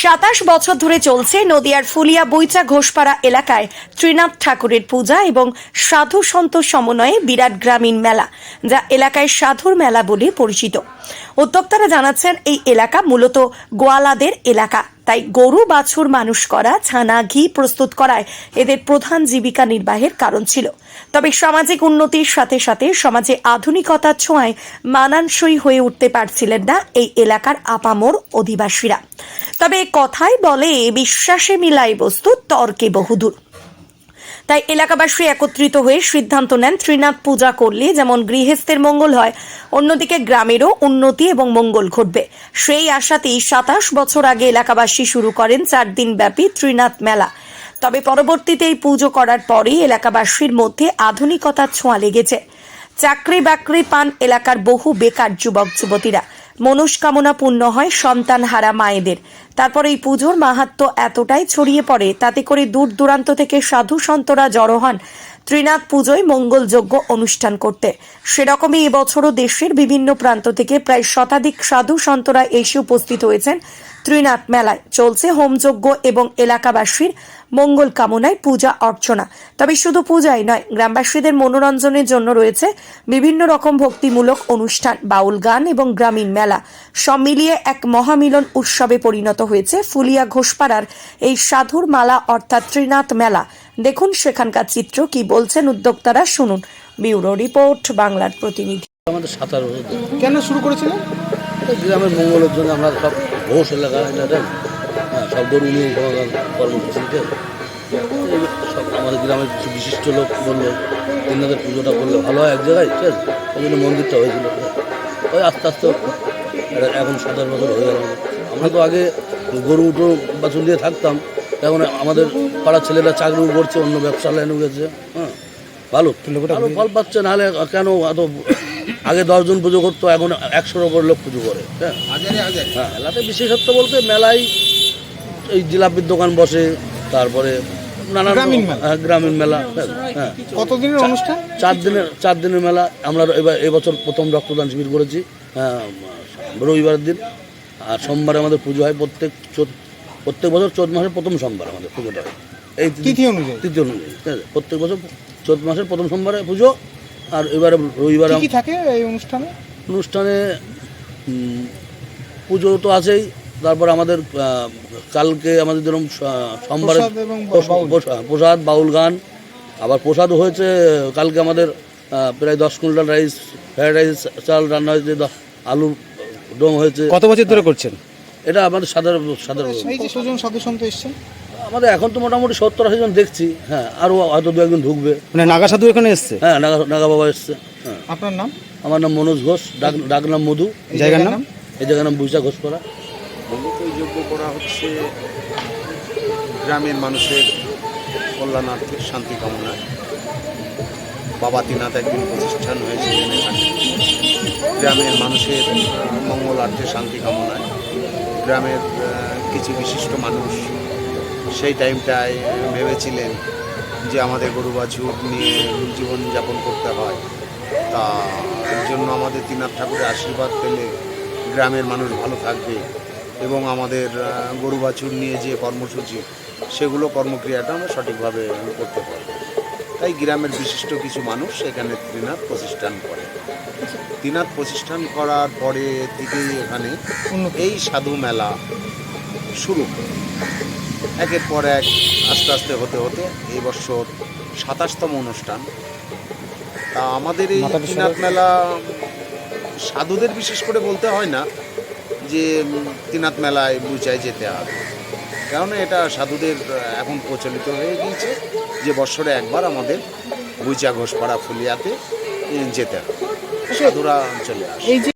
সাতাশ বছর ধরে চলছে নদিয়ার ফুলিয়া বৈচা ঘোষপাড়া এলাকায় ত্রিনাথ ঠাকুরের পূজা এবং সাধু সন্ত সমন্বয়ে বিরাট গ্রামীণ মেলা, যা এলাকায় সাধুর মেলা বলে পরিচিত। উদ্যোক্তারা জানাচ্ছেন, এই এলাকা মূলত গোয়ালাদের এলাকা। তাই গরু, বাছুর, মানুষ করা, ছানা, ঘি প্রস্তুত করায় এদের প্রধান জীবিকা নির্বাহের কারণ ছিল। তবে সামাজিক উন্নতির সাথে সাথে সমাজে আধুনিকতার ছোঁয়ায় মানানসই হয়ে উঠতে পারছিলেন না এই এলাকার আপামোর অধিবাসীরা। তবে কথাই বলে, বিশ্বাসে মিলাই বস্তু, তর্কে বহুদূর। তাই এলাকাবাসী একত্রিত হয়ে সিদ্ধান্ত নেন ত্রিনাথ পূজা করলে যেমন গৃহস্থের মঙ্গল হয়, অন্যদিকে গ্রামেরও উন্নতি এবং মঙ্গল ঘটবে। সেই আশাতেই সাতাশ বছর আগে এলাকাবাসী শুরু করেন চার দিন ব্যাপী ত্রিনাথ মেলা। তবে পরবর্তীতে এই পুজো করার পরেই এলাকাবাসীর মধ্যে আধুনিকতার ছোঁয়া লেগেছে। চাকরি বাকরি পান এলাকার বহু বেকার যুবক যুবতীরা মনস্কামনা পূর্ণ হয় সন্তান হারা মায়েদের। তারপর এই পুজোর মাহাত্ম এতটাই ছড়িয়ে পড়ে, তাতে করে দূর দূরান্ত থেকে সাধু সন্তরা জড়ো হন ত্রিনাথ পুজোয় মঙ্গলযজ্ঞ অনুষ্ঠান করতে। সেরকমই এবছরও দেশের বিভিন্ন প্রান্ত থেকে প্রায় শতাধিক সাধু সন্তরা এসে উপস্থিত হয়েছেন। ত্রিনাথ মেলায় চলছে হোমযজ্ঞ এবং এলাকাবাসীর মঙ্গল কামনায় পূজা অর্চনা। তবে শুধু পূজাই নয় গ্রামবাসীদের মনোরঞ্জনের জন্য রয়েছে বিভিন্ন রকম ভক্তিমূলক অনুষ্ঠান বাউল গান এবং গ্রামীণ মেলা। সব মিলিয়ে এক মহামিলন উৎসবে পরিণত হয়েছে ফুলিয়া ঘোষপাড়ার এই সাধুর মালা অর্থাৎ ত্রিনাথ মেলা। দেখুন সেখানকার চিত্র কি বলছেন উদ্যোক্তারা শুনুন। ব্যুরো রিপোর্ট বাংলার প্রতিনিধি। আমাদের সাঁতার কেন শুরু করেছিলেন? গ্রামের মঙ্গলের জন্য আমরা সব ঘোষ এলাকা এটা দেন হ্যাঁ সব গরু নিয়ে সমাধান কর্মসূচিতে। এই সব আমাদের গ্রামের কিছু বিশিষ্ট লোক বলল তিনাদের পুজোটা করলে ভালো হয় এক জায়গায় ঠিক আছে? ওই জন্য মন্দিরটা হয়েছিল। ওই আস্তে আস্তে এখন সাতাশ বছর হয়ে গেল। আমরা তো আগে গরু উঠো বাছুর দিয়ে থাকতাম এখন আমাদের পাড়ার ছেলেরা চাকরি করছে অন্য ব্যবসা লাইনে গেছে। হ্যাঁ ভালো। ভালো ফল পাচ্ছে নাহলে কেন এত আগে দশজন পুজো করতো এখন একশোর ওপর লোক পুজো করে হ্যাঁ। হ্যাঁ মেলাতে বিশেষত্ব বলতে মেলায় এই জিলাপির দোকান বসে তারপরে নানান গ্রামীণ মেলা। হ্যাঁ, হ্যাঁ, কতদিনের অনুষ্ঠান? চার দিনের চার দিনের মেলা আমরা এবার এবছর প্রথম রক্তদান শিবির করেছি হ্যাঁ, রবিবারের দিন আর সোমবারে আমাদের পুজো হয় প্রত্যেক প্রত্যেক বছর চোদ্দ মাসের প্রথম সোমবার আমাদের পুজোটা হয়। এই তিথি অনুযায়ী। তৃতীয় অনুযায়ী প্রত্যেক বছর চোদ্দ মাসের প্রথম সোমবারে পুজো আর এবারে রবিবারে কি থাকে এই অনুষ্ঠানে? অনুষ্ঠানে পুজো তো আছেই। তারপর আমাদের কালকে আমাদের যেরকম সোমবারে প্রসাদ বাউল। প্রসাদ গান। আবার প্রসাদও হয়েছে কালকে আমাদের প্রায় দশ কুইন্টাল রাইস ফ্রাইড রাইস চাল রান্না হয়েছে আলু ডোম হয়েছে। কত বছর ধরে করছেন? এটা আমাদের সাধারণ সাধারণ। এই যে সুজন সাধু এসছেন। আমাদের এখন তো মোটামুটি সত্তর আশি জন দেখছি হ্যাঁ আরও হয়তো দু একজন ঢুকবে। মানে নাগা সাধু এখানে এসছে? হ্যাঁ নাগা নাগা বাবা এসছে হ্যাঁ। আপনার নাম? আমার নাম মনোজ ঘোষ ডাক ডাক নাম মধু। জায়গার নাম? এই জায়গার নাম বুইসা ঘোষ করা মূলত এই যজ্ঞ করা হচ্ছে গ্রামের মানুষের কল্যাণার্থে শান্তি কামনায় বাবা তিনাথ একদিন প্রতিষ্ঠান হয়েছে এখানে। গ্রামের মানুষের মঙ্গলার্থে শান্তি কামনায়। গ্রামের কিছু বিশিষ্ট মানুষ সেই টাইমটায় ভেবেছিলেন যে আমাদের গরু বাছুর নিয়ে জীবনযাপন করতে হয়। তা এর জন্য আমাদের তিনাথ ঠাকুরের আশীর্বাদ পেলে গ্রামের মানুষ ভালো থাকবে এবং আমাদের গরু বাছুর নিয়ে যে কর্মসূচি সেগুলো কর্মক্রিয়াটা আমরা সঠিকভাবে করতে পারব। তাই গ্রামের বিশিষ্ট কিছু মানুষ এখানে ত্রিনাথ প্রতিষ্ঠান করে। ত্রিনাথ প্রতিষ্ঠান করার পরে থেকেই এখানে এই সাধু মেলা শুরু। একের পর এক আস্তে আস্তে হতে হতে এই বছর সাতাশতম অনুষ্ঠান। তা আমাদের এই ত্রিনাথ মেলা সাধুদের বিশেষ করে বলতে হয় না যে ত্রিনাথ মেলায় বুচায় যেতে হবে কেননা এটা সাধুদের এখন প্রচলিত হয়ে গিয়েছে যে বছরে একবার আমাদের বুচা ঘোষপাড়া ফুলিয়াতে যেতে হবে সাধুরা চলে আসে।